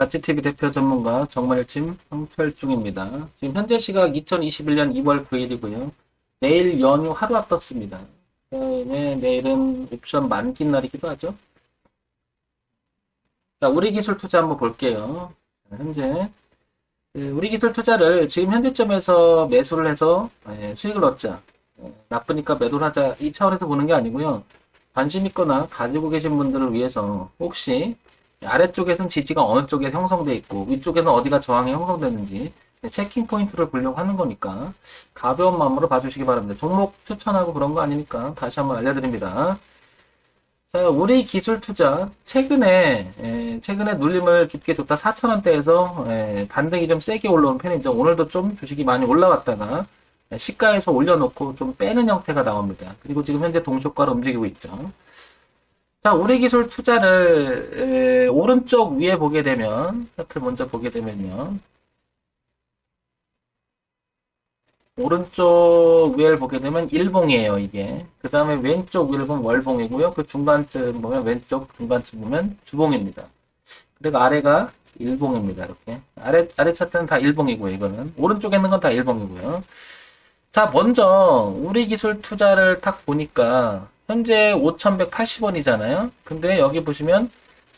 가치TV 대표 전문가 정말일침 황철중입니다. 지금 현재 시각 2021년 2월 9일이고요. 내일 연휴 하루 앞뒀습니다. 그다음에 내일은 옵션 만기 날이기도 하죠. 자, 우리 기술 투자 한번 볼게요. 자, 현재 그 우리 기술 투자를 지금 현재점에서 매수를 해서 예, 수익을 얻자. 예, 나쁘니까 매도를 하자. 이 차원에서 보는 게 아니고요. 관심 있거나 가지고 계신 분들을 위해서 혹시 아래쪽에서는 지지가 어느 쪽에 형성돼 있고 위쪽에는 어디가 저항이 형성되는지 체킹 포인트를 보려고 하는 거니까 가벼운 마음으로 봐주시기 바랍니다. 종목 추천하고 그런 거 아니니까 다시 한번 알려드립니다. 자, 우리 기술 투자 최근에 에, 최근에 눌림을 깊게 줬다 4,000원대에서 반등이 좀 세게 올라온 편이죠. 오늘도 좀 주식이 많이 올라왔다가 에, 시가에서 올려놓고 좀 빼는 형태가 나옵니다. 그리고 지금 현재 동시효과로 움직이고 있죠. 자, 우리 기술 투자를 에, 오른쪽 위에 보게 되면 차트 먼저 보게 되면요. 오른쪽 위를 보게 되면 일봉이에요, 이게. 그 다음에 왼쪽 위를 보면 월봉이고요. 그 중간쯤 보면 왼쪽 중간쯤 보면 주봉입니다. 그리고 아래가 일봉입니다, 이렇게. 아래, 아래 차트는 다 일봉이고요, 이거는. 오른쪽에 있는 건 다 일봉이고요. 자, 먼저, 우리 기술 투자를 딱 보니까, 현재 5,180원이잖아요? 근데 여기 보시면,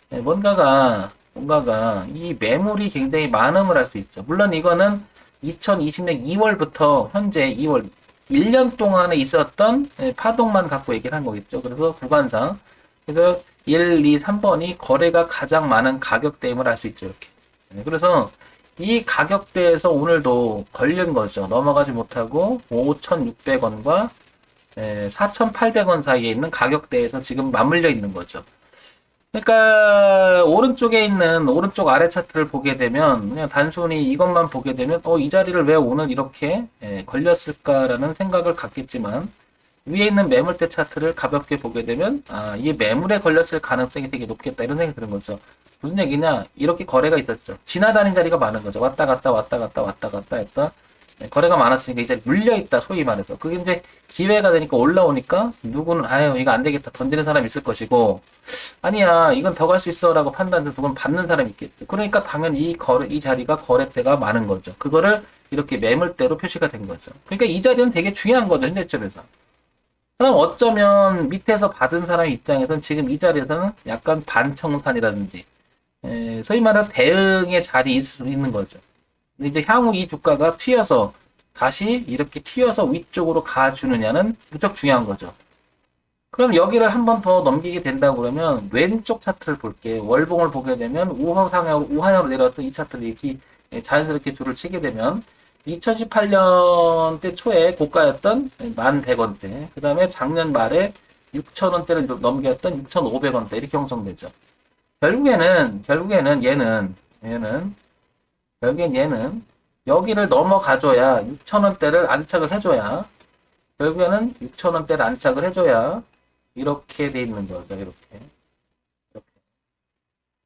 네, 뭔가가, 뭔가가, 이 매물이 굉장히 많음을 할수 있죠. 물론 이거는 2020년 2월부터 현재 2월 1년 동안에 있었던 예, 파동만 갖고 얘기를 한 거겠죠. 그래서 구간상 그래서 1, 2, 3번이 거래가 가장 많은 가격대임을 알 수 있죠. 이렇게. 네, 그래서 이 가격대에서 오늘도 걸린 거죠. 넘어가지 못하고 5,600원과 4,800원 사이에 있는 가격대에서 지금 맞물려 있는 거죠. 그러니까 오른쪽에 있는 오른쪽 아래 차트를 보게 되면 그냥 단순히 이것만 보게 되면 어 이 자리를 왜 오늘 이렇게 예, 걸렸을까라는 생각을 갖겠지만 위에 있는 매물대 차트를 가볍게 보게 되면 아 이 매물에 걸렸을 가능성이 되게 높겠다 이런 생각이 드는 거죠. 무슨 얘기냐 이렇게 거래가 있었죠. 지나다닌 자리가 많은 거죠. 왔다 갔다 왔다 갔다 왔다 갔다 했다. 네, 거래가 많았으니까 이제 물려 있다 소위 말해서. 그게 이제 기회가 되니까 올라오니까 누구는 아유 이거 안 되겠다 던지는 사람이 있을 것이고 아니야 이건 더 갈 수 있어 라고 판단해서 누군 받는 사람이 있겠죠 그러니까 당연히 이 거래 이 자리가 거래대가 많은 거죠. 그거를 이렇게 매물대로 표시가 된 거죠. 그러니까 이 자리는 되게 중요한 거죠 현재점에서. 그럼 어쩌면 밑에서 받은 사람 입장에서는 지금 이 자리에서는 약간 반청산이라든지 에, 소위 말하는 대응의 있을 수 있는 거죠 이제 향후 이 주가가 튀어서 다시 이렇게 튀어서 위쪽으로 가주느냐는 무척 중요한 거죠. 그럼 여기를 한 번 더 넘기게 된다고 그러면 왼쪽 차트를 볼게 월봉을 보게 되면 우하상으로 우하향으로 내려왔던 이 차트를 이렇게 자연스럽게 줄을 치게 되면 2018년대 초에 고가였던 1,100원대, 그 다음에 작년 말에 6,000원대를 넘겼던 6,500원대 이렇게 형성되죠. 결국에는 결국에는 얘는 얘는 결국엔 얘는 여기를 넘어가줘야 6천원대를 안착을 해줘야 결국에는 6천원대를 안착을 해줘야 이렇게 돼 있는 거죠. 이렇게. 이렇게.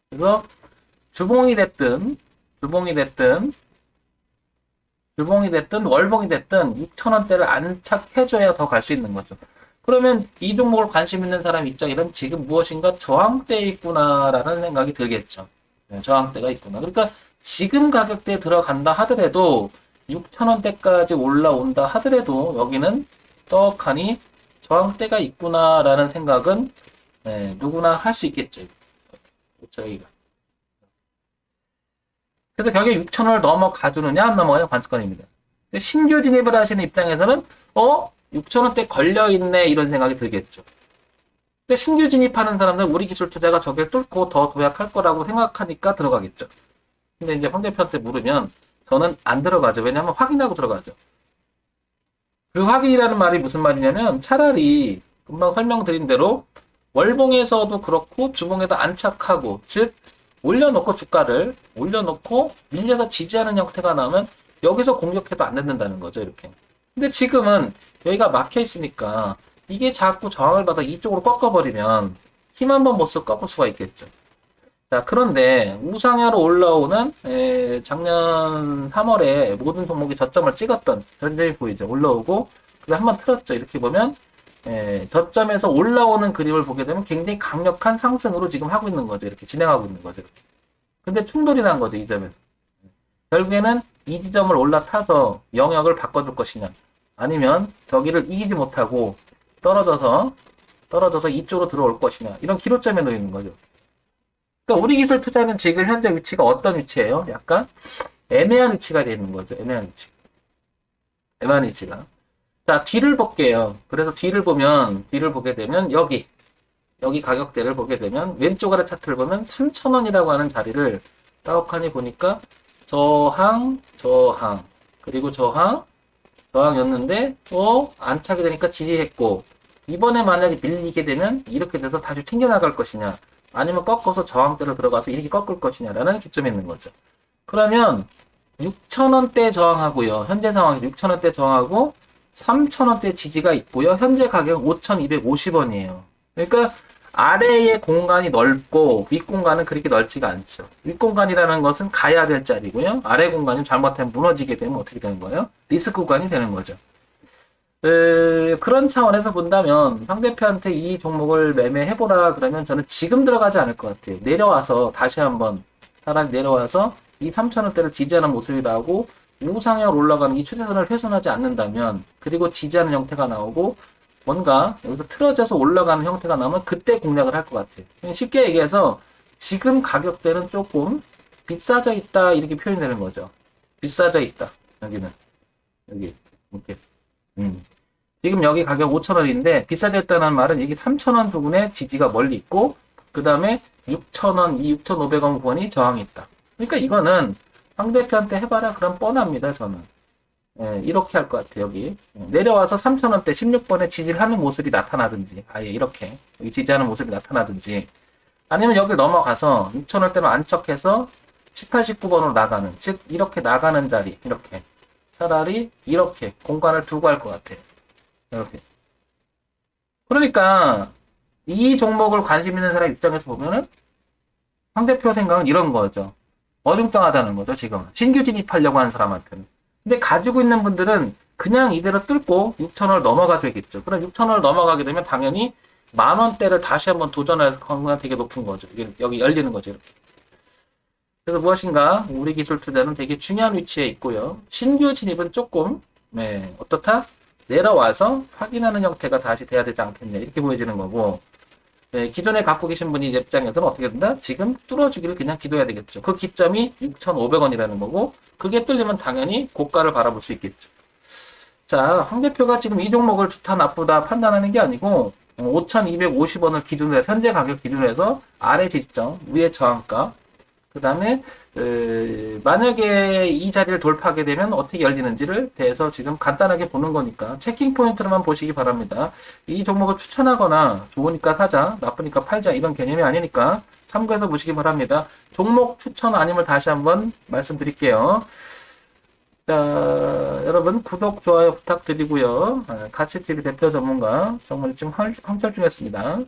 그래서 주봉이 됐든 주봉이 됐든 주봉이 됐든 월봉이 됐든 6천원대를 안착해줘야 더 갈 수 있는 거죠. 그러면 이 종목을 관심 있는 사람 입장에는 지금 무엇인가 저항대에 있구나라는 생각이 들겠죠. 네, 저항대가 있구나. 그러니까 지금 가격대에 들어간다 하더라도 6,000원대까지 올라온다 하더라도 여기는 떡하니 저항대가 있구나라는 생각은 네, 누구나 할 수 있겠죠. 저희가. 그래서 결국에 6,000원을 넘어가주느냐 안 넘어가냐 관건입니다. 신규 진입을 하시는 입장에서는 어? 6,000원대 걸려있네 이런 생각이 들겠죠. 근데 신규 진입하는 사람들 우리 기술 투자가 저길 뚫고 더 도약할 거라고 생각하니까 들어가겠죠. 근데 이제 황 대표한테 물으면 저는 안 들어가죠. 왜냐하면 확인하고 들어가죠. 그 확인이라는 말이 무슨 말이냐면 차라리 금방 설명드린 대로 월봉에서도 그렇고 주봉에도 안착하고 즉 올려놓고 주가를 올려놓고 밀려서 지지하는 형태가 나오면 여기서 공격해도 안 된다는 거죠. 이렇게. 근데 지금은 여기가 막혀 있으니까 이게 자꾸 저항을 받아 이쪽으로 꺾어버리면 힘 한 번 못 쓰고 꺾을 수가 있겠죠. 자, 그런데 우상향으로 올라오는 에, 작년 3월에 모든 종목이 저점을 찍었던 전점이 보이죠. 올라오고 그다음 한번 틀었죠. 이렇게 보면 에, 저점에서 올라오는 그림을 보게 되면 굉장히 강력한 상승으로 지금 하고 있는 거죠. 이렇게 진행하고 있는 거죠. 이렇게. 근데 충돌이 난 거죠, 이 점에서. 결국에는 이 지점을 올라타서 영역을 바꿔줄 것이냐, 아니면 저기를 이기지 못하고 떨어져서, 떨어져서 이쪽으로 들어올 것이냐, 이런 기로점에 놓이는 거죠. 그러니까 우리 기술 투자는 지금 현재 위치가 어떤 위치예요? 약간 애매한 위치가 되어 있는 거죠. 애매한 위치. 애매한 위치가. 자, 뒤를 볼게요. 그래서 뒤를 보면, 뒤를 보게 되면, 여기, 여기 가격대를 보게 되면, 왼쪽 아래 차트를 보면, 3,000원이라고 하는 자리를 따옥하니 보니까, 저항, 저항, 그리고 저항, 저항이었는데, 어, 안 차게 되니까 지지했고, 이번에 만약에 밀리게 되면, 이렇게 돼서 다시 튕겨나갈 것이냐, 아니면 꺾어서 저항대로 들어가서 이렇게 꺾을 것이냐라는 기점이 있는 거죠. 그러면, 6,000원대 저항하고요. 현재 상황에서 6,000원대 저항하고, 3,000원대 지지가 있고요. 현재 가격은 5,250원이에요. 그러니까 아래의 공간이 넓고 윗 공간은 그렇게 넓지가 않죠. 윗 공간이라는 것은 가야 될 자리고요. 아래 공간이 잘못하면 무너지게 되면 어떻게 되는 거예요? 리스크 구간이 되는 거죠. 에, 그런 차원에서 본다면 상대편한테 이 종목을 매매해보라 그러면 저는 지금 들어가지 않을 것 같아요. 내려와서 다시 한번 차라리 내려와서 이 3,000원대를 지지하는 모습이 나오고 우상향으로 올라가는 이 추세선을 훼손하지 않는다면 그리고 지지하는 형태가 나오고 뭔가 여기서 틀어져서 올라가는 형태가 나오면 그때 공략을 할 것 같아요. 쉽게 얘기해서 지금 가격대는 조금 비싸져 있다 이렇게 표현되는 거죠. 비싸져 있다. 여기는 여기 이렇게 음. 지금 여기 가격 5,000원인데 비싸져 있다는 말은 여기 3,000원 부분에 지지가 멀리 있고 그 다음에 6,000원, 이 6,500원 부분이 저항이 있다. 그러니까 이거는 상대편한테 해봐라 그럼 뻔합니다 저는. 예, 이렇게 할 것 같아요, 여기. 예, 내려와서 3,000원대 16번에 지지를 하는 모습이 나타나든지, 아예 이렇게, 여기 지지하는 모습이 나타나든지, 아니면 여기 넘어가서 6,000원대로 안착해서 18, 19번으로 나가는, 즉, 이렇게 나가는 자리, 이렇게. 차라리 이렇게 공간을 두고 할 것 같아요. 이렇게. 그러니까, 이 종목을 관심 있는 사람 입장에서 보면은, 상대표 생각은 이런 거죠. 어중쩡하다는 거죠, 지금. 신규 진입하려고 하는 사람한테는. 근데 가지고 있는 분들은 그냥 이대로 뚫고 6천원을 넘어가 되겠죠. 그럼 6천원을 넘어가게 되면 당연히 만 원대를 다시 한번 도전할 가능성이 되게 높은 거죠. 이게 여기 열리는 거죠. 이렇게. 그래서 무엇인가 우리 기술 투자는 되게 중요한 위치에 있고요. 신규 진입은 조금 네, 어떻다? 내려와서 확인하는 형태가 다시 돼야 되지 않겠냐 이렇게 보여지는 거고 네, 기존에 갖고 계신 분이 입장에서는 어떻게 된다? 지금 뚫어주기를 그냥 기도해야 되겠죠. 그 기점이 6,500원이라는 거고, 그게 뚫리면 당연히 고가를 바라볼 수 있겠죠. 자, 황 대표가 지금 이 종목을 좋다, 나쁘다 판단하는 게 아니고, 5,250원을 기준으로 해서, 현재 가격 기준으로 해서, 아래 지지점, 위에 저항가, 그 다음에, 만약에 이 자리를 돌파하게 되면 어떻게 열리는지를 대해서 지금 간단하게 보는 거니까, 체킹 포인트로만 보시기 바랍니다. 이 종목을 추천하거나 좋으니까 사자, 나쁘니까 팔자 이런 개념이 아니니까 참고해서 보시기 바랍니다. 종목 추천 아님을 다시 한번 말씀드릴게요. 자, 여러분 구독, 좋아요 부탁드리고요. 아, 가치TV 대표 전문가 정말 지금 황철 중이었습니다.